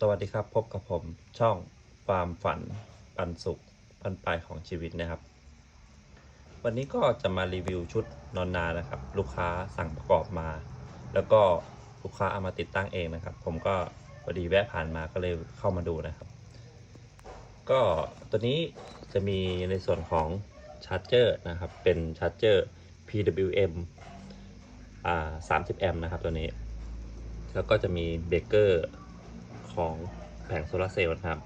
สวัสดีครับ พบกับผมช่องความฝันปันสุขปันปลายของชีวิตนะครับ วันนี้ก็จะมารีวิวชุดนอนนานะครับ ลูกค้าสั่งประกอบมา แล้วก็ลูกค้าเอามาติดตั้งเองนะครับ ผมก็พอดีแวะผ่านมาก็เลยเข้ามาดูนะครับ ก็ตัวนี้จะมีในส่วนของชาร์จเจอร์นะครับ เป็นชาร์จเจอร์ PWM อ่า30แอมป์นะครับตัวนี้ แล้วก็จะมีเบรกเกอร์ ของแผงโซลาร์เซลล์นะครับ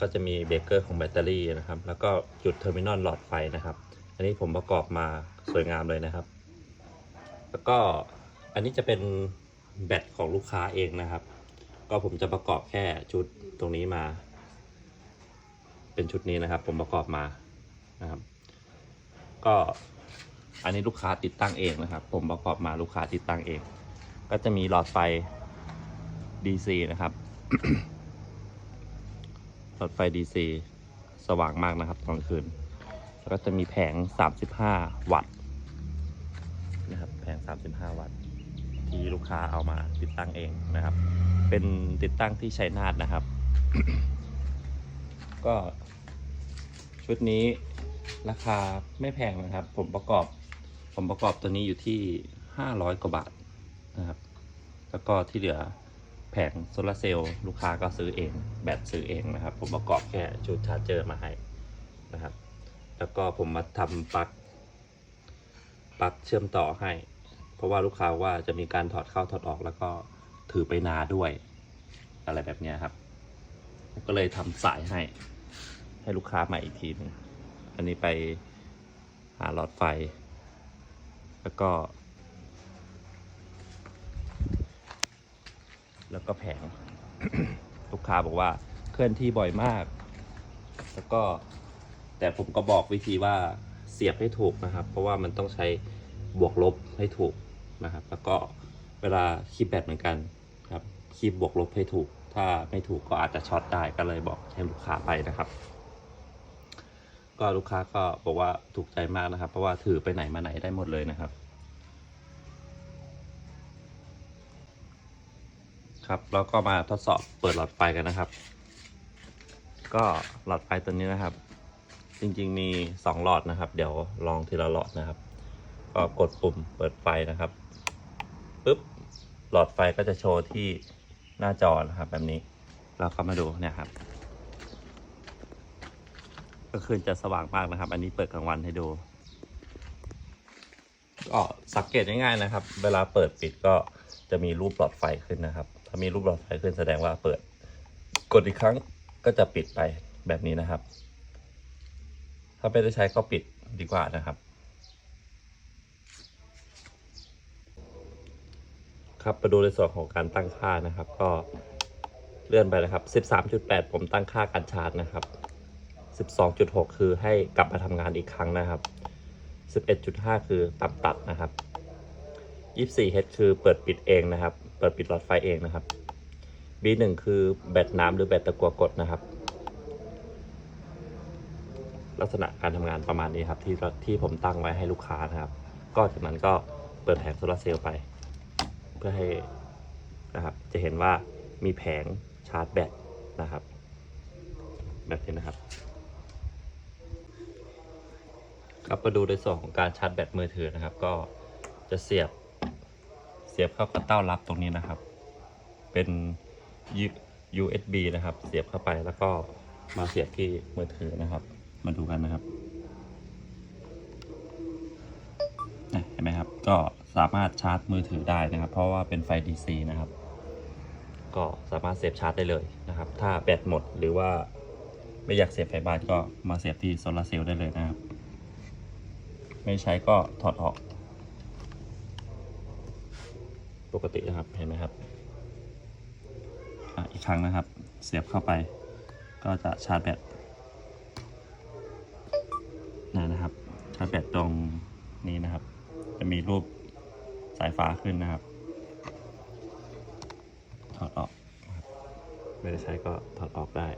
ก็จะมีเบรกเกอร์ของแบตเตอรี่นะครับ แล้วก็จุดเทอร์มินอลหลอดไฟนะครับ อันนี้ผมประกอบมาสวยงามเลยนะครับ แล้วก็อันนี้จะเป็นแบตของลูกค้าเองนะครับ ก็ผมจะประกอบแค่ชุดตรงนี้มา เป็นชุดนี้นะครับ ผมประกอบมานะครับ ก็อันนี้ลูกค้าติดตั้งเองนะครับ ผมประกอบมาลูกค้าติดตั้งเอง ก็จะมีหลอดไฟ DC นะครับ หลอดไฟ DC สว่างมากนะครับตอนคืน แล้วก็จะมีแผง 35 วัตต์นะครับ แผง 35 วัตต์ ที่ลูกค้าเอามาติดตั้งเองนะครับ เป็นติดตั้งที่ชัยนาทนะครับ ก็ชุดนี้ราคาไม่แพงนะครับ ผมประกอบ ผมประกอบตัวนี้อยู่ที่ 500 กว่าบาทนะครับ แล้วก็ที่เหลือ แผงโซลาร์เซลล์ลูกค้าก็ซื้อเอง แบตซื้อเองนะครับ ผมประกอบแค่ชุดชาร์จเจอร์มาให้นะครับ แล้วก็ผมมาทำปลั๊กปลั๊กเชื่อมต่อให้ เพราะว่าลูกค้าว่าจะมีการถอดเข้าถอดออกแล้วก็ถือไปนาด้วย อะไรแบบนี้ครับ ก็เลยทำสายให้ ให้ลูกค้าใหม่อีกทีหนึงอันนี้ไปหาหลอดไฟ แล้วก็ แล้วก็แผง ลูกค้าบอกว่าเคลื่อนที่บ่อยมาก แล้วก็แต่ผมก็บอกวิธีว่าเสียบให้ถูกนะครับ เพราะว่ามันต้องใช้บวกลบให้ถูกนะครับ แล้วก็เวลาคีบแบตเหมือนกันครับคีบบวกลบให้ถูก ถ้าไม่ถูกก็อาจจะช็อตได้ก็เลยบอกให้ลูกค้าไปนะครับ ก็ลูกค้าก็บอกว่าถูกใจมากนะครับ เพราะว่าถือไปไหนมาไหนได้หมดเลยนะครับ ครับแล้วก็มาทดสอบเปิดหลอดไฟกันนะครับ ก็หลอดไฟตัวนี้นะครับ จริงๆมี 2 หลอดนะครับ เดี๋ยวลองทีละหลอดนะครับ ก็กดปุ่มเปิดไฟนะครับปุ๊บหลอดไฟก็จะโชว์ที่หน้าจอนะครับ แบบนี้เราก็มาดูเนี่ยครับ ก็คือจะสว่างมากนะครับ อันนี้เปิดกลางวันให้ดูก็สังเกตง่ายๆนะครับ เวลาเปิดปิดก็จะมีรูปหลอดไฟขึ้นนะครับ ถ้ามีรูปหลอดไฟขึ้นแสดงว่าเปิด กดอีกครั้งก็จะปิดไปแบบนี้นะครับ ถ้าไม่ได้ใช้ก็ปิดดีกว่านะครับ ครับมาดูในส่วนของการตั้งค่านะครับ ก็เลื่อนไปนะครับ 13.8 ผมตั้งค่าการชาร์จนะครับ 12.6 คือให้กลับมาทำงานอีกครั้งนะครับ 11.5 คือตัดตัดนะครับ 24H คือเปิดปิดเองนะครับ ปิดปิดหลอดไฟเองนะครับ B1 คือแบตน้ำหรือแบตตะกัวกดนะครับ ลักษณะการทำงานประมาณนี้ครับ ที่ที่ผมตั้งไว้ให้ลูกค้านะครับ ก็จากนั้นก็เปิดแผงโซลาเซลล์ไป เพื่อให้นะครับ จะเห็นว่ามีแผงชาร์จแบตนะครับ แบบนี้นะครับ ครับมาดูในส่วนของการชาร์จแบตมือถือนะครับ ก็จะเสียบ เสียบเข้ากับเต้ารับตรงนี้นะครับ เป็น USB นะครับ เสียบเข้าไปแล้วก็มาเสียบที่มือถือนะครับ มาดูกันนะครับเห็นไหมครับ ก็สามารถชาร์จมือถือได้นะครับ เพราะว่าเป็นไฟ DC นะครับ ก็สามารถเสียบชาร์จได้เลยนะครับ ถ้าแบตหมดหรือว่าไม่อยากเสียบไฟบ้านก็มาเสียบที่โซลาเซลล์ได้เลยนะครับ ไม่ใช้ก็ถอดออก ปกตินะครับเห็นไหมครับออีกครั้งนะครับ เสียบเข้าไป ก็จะชาร์จแบตนะนะครับชาร์จแบตตรงนี้นะครับ จะมีรูปสายฟ้าขึ้นนะครับถอดออกไม่ได้ใช้ก็ถอดออกได้